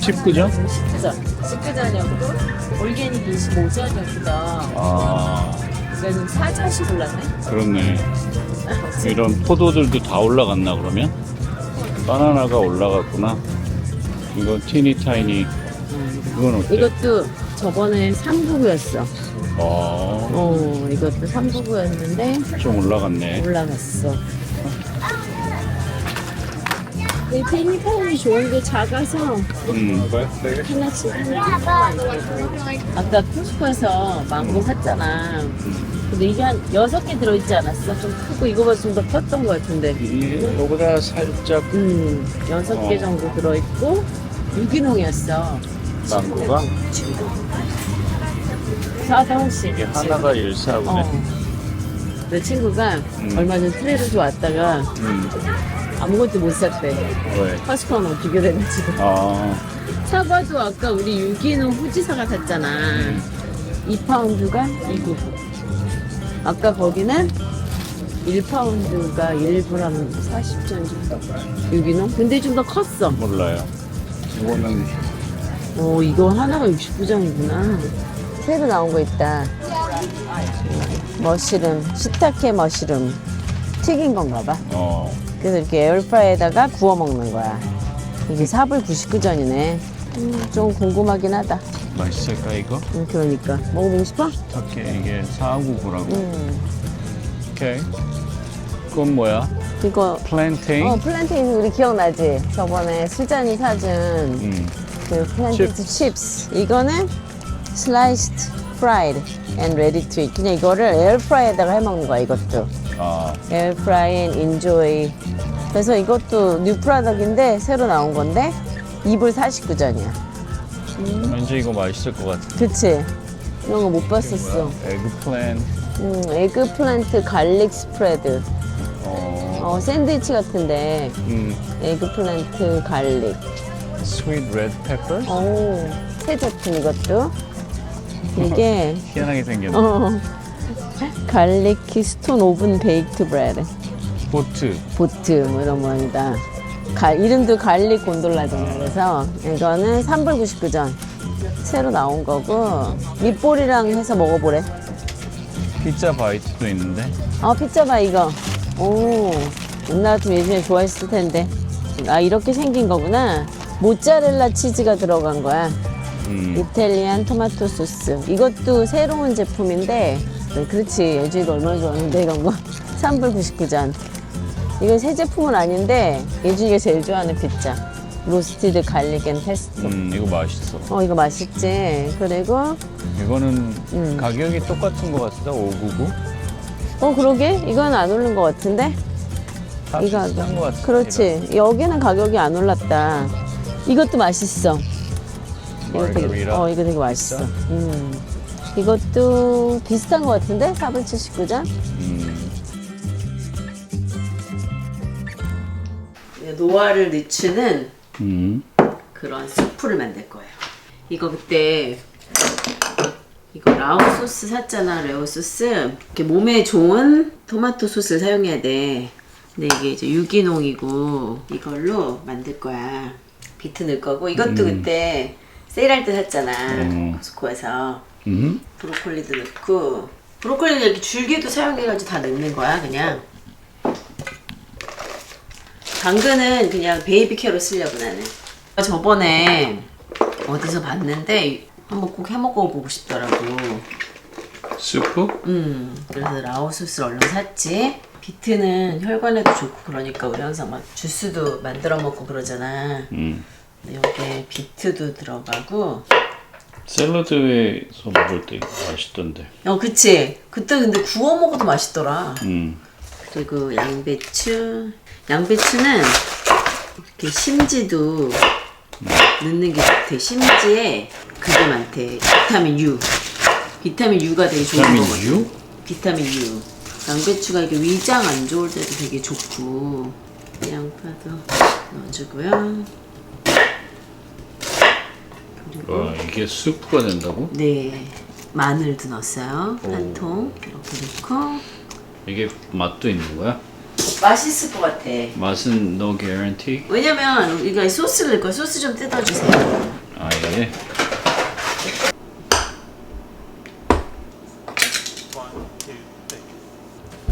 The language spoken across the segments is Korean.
19점? 19전. 19전이었고, 올게닉 25전이었거든. 아, 그래서 4전씩 올랐네. 그렇네. 이런 포도들도 다 올라갔나, 그러면? 바나나가 올라갔구나. 이거 티니 타이니. 그건 어때? 이것도 저번에 3부부였어. 어, 어, 이것도 3부부였는데, 좀 올라갔네. 올라갔어. 이 페니파운이 좋은 게 작아서 음, 하나씩 아까 코스코에서 망고 샀잖아. 근데 이게 한 여섯 개 들어있지 않았어? 좀 크고 이거보다 좀 더 컸던 것 같은데. 이거보다 살짝 음, 여섯 개 어. 정도 들어있고 유기농이었어. 망고가 싸다 훨씬. 이게 하나가 1사구네. 어. 내 친구가 음. 얼마 전 트레이드 왔다가 음, 아무것도 못 샀대. 왜? 코스코랑 비교돼가지고. 아, 사과도 아까 우리 유기농 후지사가 샀잖아. 2파운드가 299. 아까 거기는 1파운드가 1g 40전 정도. 유기농? 근데 좀 더 컸어. 몰라요. 이거는 어, 이거 하나가 69장이구나. 새로 나온 거 있다. 머시름, 시타케 머시름. 튀긴 건가 봐. 어, 그래서 이렇게 에어프라이에다가 구워 먹는 거야. 이게 4불 99전이네. 음, 좀 궁금하긴 하다. 맛있을까 이거? 음, 그러니까. 먹어보고 싶어? 어떻게 이게 499라고? 음. 오케이. 그건 뭐야? 이거, 플랜테인? 어, 플랜테이스 우리 기억나지? 저번에 수잔이 사준 음, 그 플랜테이스 칩스. 이거는 슬라이스드 프라이드 앤 레디 투 잇. 그냥 이거를 에어프라이에다가 해 먹는 거야, 이것도. 아, 에어프라이 앤 인조이. 그래서 이것도 뉴 프라덕인데 새로 나온 건데 2불 49전이야. 왠지 이거 맛있을 것 같아. 그치? 이런 거 못 봤었어. 에그플랜, 음, 에그플란트 갈릭 스프레드. 어, 어, 샌드위치 같은데 음, 에그플란트 갈릭. 스윗 레드 페퍼? 오, 새 제품 이것도. 이게 희한하게 생겼네. 어, 갈릭 스톤 오븐 베이크드 브레드. 보트. 보트 뭐 이런 모양이다. 가, 이름도 갈릭 곤돌라잖아. 그래서 이거는 3불 99전. 새로 나온 거고 밑볼이랑 해서 먹어보래. 피자 바이트도 있는데. 아 피자 바 이거. 오, 누나 같으면 예전에 좋아했을 텐데. 아 이렇게 생긴 거구나. 모짜렐라 치즈가 들어간 거야. 음, 이탈리안 토마토 소스. 이것도 새로운 제품인데, 네, 그렇지. 예준이가 얼마나 좋아하는데, 이런 거. 3불 99전. 이건 새 제품은 아닌데, 예준이가 제일 좋아하는 피자. 로스티드 갈릭 앤 페스토. 음, 이거 맛있어. 어, 이거 맛있지. 그리고, 이거는 음. 가격이 똑같은 것 같다. 599. 어, 그러게? 이건 안 오른 것 같은데? 다 이거 비슷한 것 같아. 그렇지. 여기는 가격이 안 올랐다. 이것도 맛있어. 이거 되게? 어, 이거 되게 맛있어. 음. 이것도 비슷한 것 같은데? 4불 79전? 음, 노화를 늦추는 음, 그런 스프를 만들 거예요. 이거 그때 이거 라오 소스 샀잖아, 레오 소스. 이렇게 몸에 좋은 토마토 소스를 사용해야 돼. 근데 이게 이제 유기농이고 이걸로 만들 거야. 비트 넣을 거고 이것도 그때 세일할 때 샀잖아. 음. 코스코에서 음. 브로콜리도 넣고 브로콜리는 이렇게 줄기도 사용해가지고 다 넣는 거야, 그냥. 당근은 그냥 베이비 캐로 쓰려고 나는. 저번에 어디서 봤는데 한번 꼭 해먹어 보고 싶더라고. 스프? 음, 그래서 라오 소스를 얼른 샀지. 비트는 혈관에도 좋고 그러니까 우리 항상 막 주스도 만들어 먹고 그러잖아. 음. 여기에 비트도 들어가고. 샐러드에서 먹을 때 맛있던데. 어, 그치. 그때 근데 구워 먹어도 맛있더라. 음, 그리고 양배추. 양배추는 이렇게 심지도 넣는 게 좋대. 심지에 그게 많대. 비타민 U. 비타민 U가 되게 좋은 비타민 거거든. U? 비타민 U. 양배추가 이게 위장 안 좋을 때도 되게 좋고. 양파도 넣어주고요. 그리고 와, 이게 스프가 된다고? 네 마늘도 넣었어요. 한 오. 통 이렇게 넣고 이게 맛도 있는 거야? 맛있을 것 같아. 맛은 no guarantee. 왜냐면 이거 소스를 넣을 거야. 소스 좀 뜯어주세요. 아 예.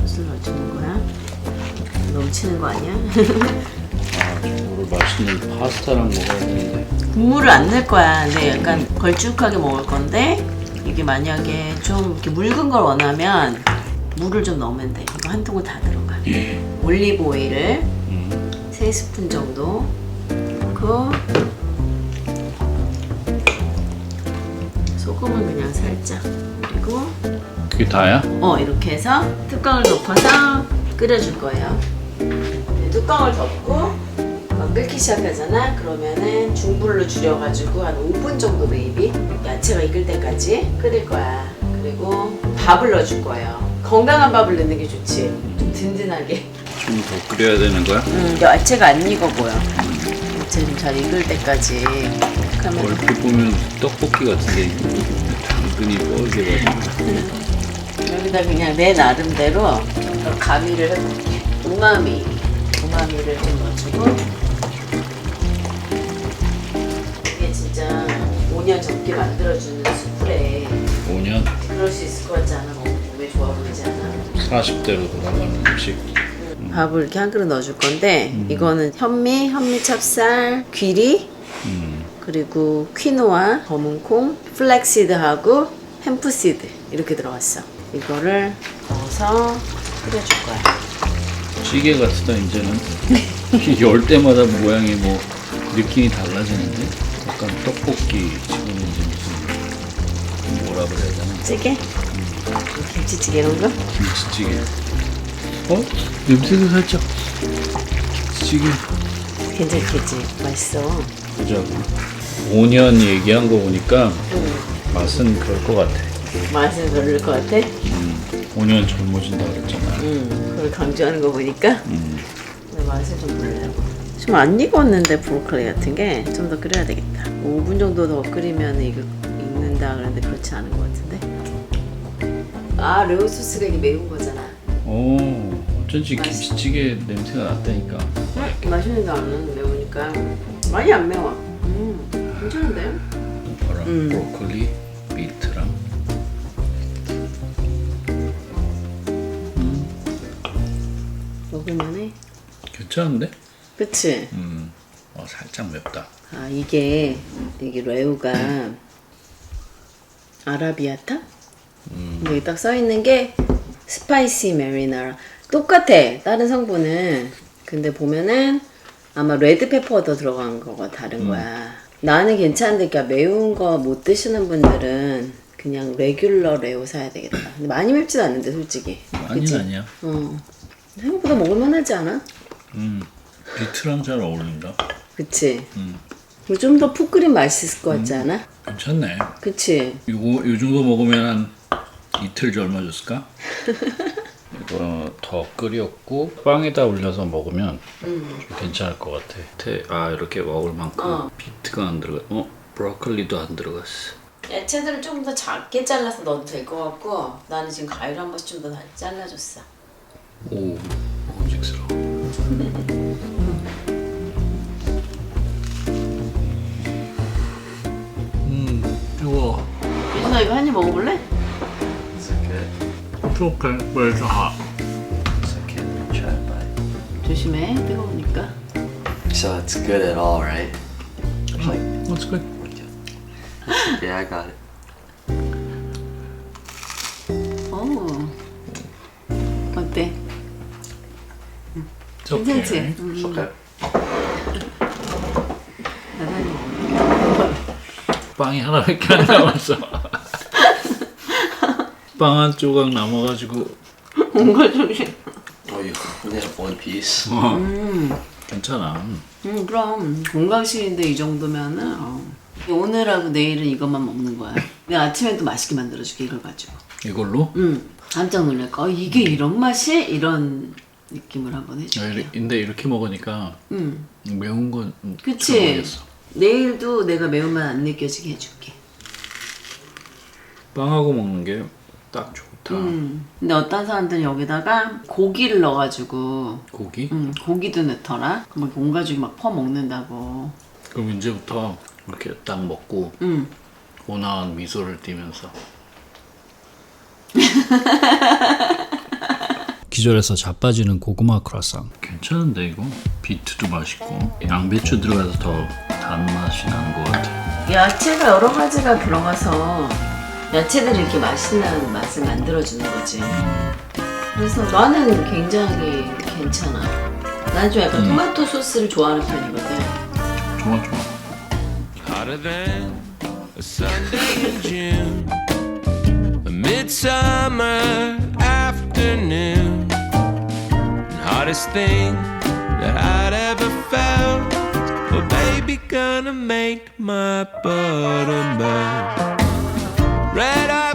소스를 넣어주는 거야. 넘치는 거 아니야? 아 오늘 맛있는 파스타랑 먹어야 되는데. 국물을 안 넣을 거야. 근데 약간 걸쭉하게 먹을 건데 이게 만약에 좀 이렇게 묽은 걸 원하면 물을 좀 넣으면 돼. 이거 한 통을 다 들어가. 올리브 오일을 음. 3스푼 정도 넣고 소금을 그냥 살짝 그리고 그게 다야? 어 이렇게 해서 뚜껑을 덮어서 끓여줄 거예요. 네, 뚜껑을 덮고 막 끓기 시작하잖아. 그러면은 중불로 줄여가지고 한 5분 정도 베이비 야채가 익을 때까지 끓일 거야. 그리고 밥을 넣어줄 거예요. 건강한 밥을 넣는 게 좋지. 좀 든든하게. 좀 더 끓여야 되는 거야? 음, 야채가 안 익어 보여. 야채 좀 잘 익을 때까지. 그러면 얼핏 보면 떡볶이 같은데 당근이 뻘개가지고. 여기다 그냥 내 나름대로 가미를 해볼게. 우마미. 우마미를 좀 넣어주고. 5년 적게 만들어주는 수프래. 5년 그럴 수 있을 것 같지 않아? 뭐, 몸에 좋아 보이지 않아? 40대로 돌아가는 음식. 밥을 이렇게 한 그릇 넣어줄 건데, 이거는 현미, 현미 찹쌀, 귀리, 음. 그리고 퀴노아, 검은콩, 플렉시드하고 햄프시드 이렇게 들어갔어. 이거를 넣어서 끓여줄 거야. 찌개 같다 이제는. 열 때마다 모양이 뭐 느낌이 달라지는데. 약간 떡볶이 지금 이제 무슨 뭐라 그래야 되나? 찌개? 김치찌개 이런 거? 김치찌개. 어? 냄새도 살짝. 김치찌개. 괜찮겠지. 맛있어. 보자고. 5년 얘기한 거 보니까 응. 맛은 그럴 것 같아. 맛은 별로일 것 같아? 음, 5년 젊어진다 그랬잖아. 응. 그걸 강조하는 거 보니까 음, 맛을 좀 보려고. 좀 안 익었는데 브로콜리 같은 게 좀 더 끓여야 되겠다. 5분 정도 더 끓이면 이거 익는다 그러는데 그렇지 않은 것 같은데. 아 레오 소스가 이게 매운 거잖아. 오, 어쩐지 김치찌개 냄새가 났다니까. 맛있는 게안 매우니까 많이 안 매워. 음 괜찮은데? 봐라, 음. 브로콜리, 비트랑. 먹을만해. 괜찮은데? 그치? 음, 어, 살짝 맵다. 아 이게 이게 레오가 아라비아타? 여기 딱 써 있는 게 스파이시 메리나라 똑같아 다른 성분은 근데 보면은 아마 레드페퍼가 더 들어간 거가 다른 거야 나는 괜찮은데 그러니까 매운 거 못 드시는 분들은 그냥 레귤러 레오 사야 되겠다 근데 많이 맵지도 않는데 솔직히 그치? 아니야. 어 생각보다 먹을만하지 않아? 음, 비트랑 잘 어울린다. 그치? 음, 좀더 푹 끓이면 맛있을 것 같지 않아? 괜찮네. 그치? 요거 요 정도 먹으면 한 이틀 젊어졌을까? 이거 더 끓였고 빵에다 올려서 먹으면 좀 괜찮을 것 같아. 태, 아 이렇게 먹을 만큼 어. 비트가 안 들어가. 어 브로콜리도 안 들어갔어. 야채들을 조금 더 작게 잘라서 넣어도 될 것 같고 나는 지금 가위로 한 번씩 좀 더 잘라줬어 오 먹음직스러워. 유진아 이거 한 입 먹어볼래? It's okay. 좋게 왜저 하? It's okay. Let me try a bite. 조심해 뜨거우니까 So it's good at all, right? Like, That's good. yeah, I got it. 오 어때? It's okay. 괜찮지? It's 음, okay. 나도 한 입 먹을게 빵이 하나밖에 안 남았어. 빵 한 조각 남아가지고 뭔가 only have one piece. 어, 괜찮아. 음 그럼 건강식인데 이 정도면은 어. 오늘하고 내일은 이것만 먹는 거야 내가 아침에 또 맛있게 만들어줄게 이걸 가지고 이걸로? 음 깜짝 놀랄 거 어, 이게 이런 맛이? 이런 느낌을 한번 해줄게 아, 이렇- 근데 이렇게 먹으니까 음 매운 건 그치? 모르겠어. 내일도 내가 매운맛 안 느껴지게 해줄게. 빵하고 먹는 게 딱 좋다. 좋다. 근데 어떤 사람들은 여기다가 고기를 넣어가지고 고기? 음, 고기도 넣더라. 그럼 온 가족이 막 퍼 먹는다고. 그럼 이제부터 이렇게 딱 먹고 음. 온화한 미소를 띠면서 기절해서 자빠지는 고구마 크라상 괜찮은데 이거 비트도 맛있고 양배추 들어가서 더 단맛이 나는 것 같아 야채가 여러 가지가 들어가서 야채들이 이렇게 맛있는 맛을 만들어주는 거지. 그래서 나는 굉장히 괜찮아. 난좀 약간 토마토 소스를 좋아하는 편이거든. 좋아 좋아 hotter than a Sunday in June, a midsummer afternoon, and hottest thing that I'd ever felt. Oh, baby, gonna make my button melt. red eyes.